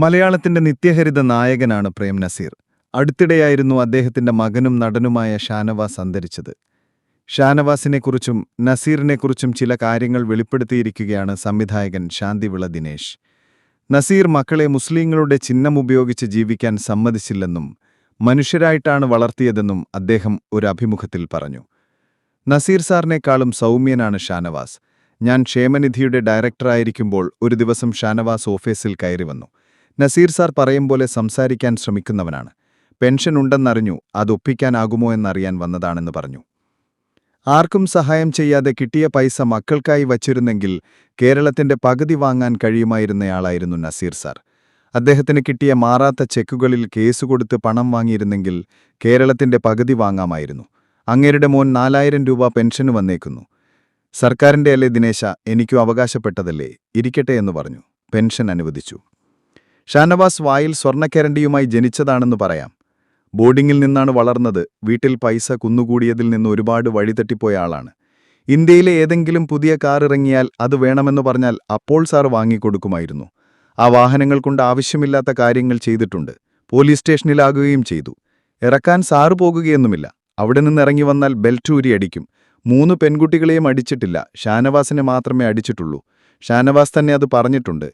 മലയാളത്തിന്റെ നിത്യഹരിത നായകനാണ് പ്രേം നസീർ. അടുത്തിടെയായിരുന്നു അദ്ദേഹത്തിന്റെ മകനും നടനുമായ ഷാനവാസ് അന്തരിച്ചത്. ഷാനവാസിനെക്കുറിച്ചും നസീറിനെക്കുറിച്ചും ചില കാര്യങ്ങൾ വെളിപ്പെടുത്തിയിരിക്കുകയാണ് സംവിധായകൻ ശാന്തിവിള ദിനേശ്. നസീർ മക്കളെ മുസ്ലിങ്ങളുടെ ചിഹ്നം ഉപയോഗിച്ച് ജീവിക്കാൻ സമ്മതിച്ചില്ലെന്നും മനുഷ്യരായിട്ടാണ് വളർത്തിയതെന്നും അദ്ദേഹം ഒരു അഭിമുഖത്തിൽ പറഞ്ഞു. നസീർ സാറിനേക്കാളും സൗമ്യനാണ് ഷാനവാസ്. ഞാൻ ക്ഷേമനിധിയുടെ ഡയറക്ടറായിരിക്കുമ്പോൾ ഒരു ദിവസം ഷാനവാസ് ഓഫീസിൽ കയറി വന്നു നസീർ സാർ പറയും പോലെ സംസാരിക്കാൻ ശ്രമിക്കുന്നവനാണ്. പെൻഷൻ ഉണ്ടെന്നറിഞ്ഞു അത് ഒപ്പിക്കാനാകുമോ എന്നറിയാൻ വന്നതാണെന്ന് പറഞ്ഞു. ആർക്കും സഹായം ചെയ്യാതെ കിട്ടിയ പൈസ മക്കൾക്കായി വച്ചിരുന്നെങ്കിൽ കേരളത്തിന്റെ പകുതി വാങ്ങാൻ കഴിയുമായിരുന്നയാളായിരുന്നു നസീർ സാർ. അദ്ദേഹത്തിന് കിട്ടിയ മാറാത്ത ചെക്കുകളിൽ കേസ് കൊടുത്ത് പണം വാങ്ങിയിരുന്നെങ്കിൽ കേരളത്തിന്റെ പകുതി വാങ്ങാമായിരുന്നു. അങ്ങേരുടെ മോൻ നാലായിരം രൂപ പെൻഷന് വന്നേക്കുന്നു. സർക്കാരിന്റെ അല്ലേ ദിനേശ എനിക്കും അവകാശപ്പെട്ടതല്ലേ? ഇരിക്കട്ടെ എന്ന് പറഞ്ഞു. പെൻഷൻ അനുവദിച്ചു. ഷാനവാസ് വായിൽ സ്വർണക്കരണ്ടിയുമായി ജനിച്ചതാണെന്ന് പറയാം. ബോർഡിങ്ങിൽ നിന്നാണ് വളർന്നത് വീട്ടിൽ പൈസ കുന്നുകൂടിയതിൽ നിന്ന് ഒരുപാട് വഴിതെറ്റിപ്പോയ ആളാണ്. ഇന്ത്യയിലെ ഏതെങ്കിലും പുതിയ കാർ ഇറങ്ങിയാൽ അത് വേണമെന്ന് പറഞ്ഞാൽ അപ്പോൾ സാർ വാങ്ങിക്കൊടുക്കുമായിരുന്നു. ആ വാഹനങ്ങൾ കൊണ്ട് ആവശ്യമില്ലാത്ത കാര്യങ്ങൾ ചെയ്തിട്ടുണ്ട് പോലീസ് സ്റ്റേഷനിലാകുകയും ചെയ്തു. ഇറക്കാൻ സാറ് പോകുകയൊന്നുമില്ല അവിടെ നിന്ന് ഇറങ്ങി വന്നാൽ ബെൽറ്റൂരി അടിക്കും. മൂന്ന് പെൺകുട്ടികളെയും അടിച്ചിട്ടില്ല ഷാനവാസിനെ മാത്രമേ അടിച്ചിട്ടുള്ളൂ. ഷാനവാസ് തന്നെ അത് പറഞ്ഞിട്ടുണ്ട്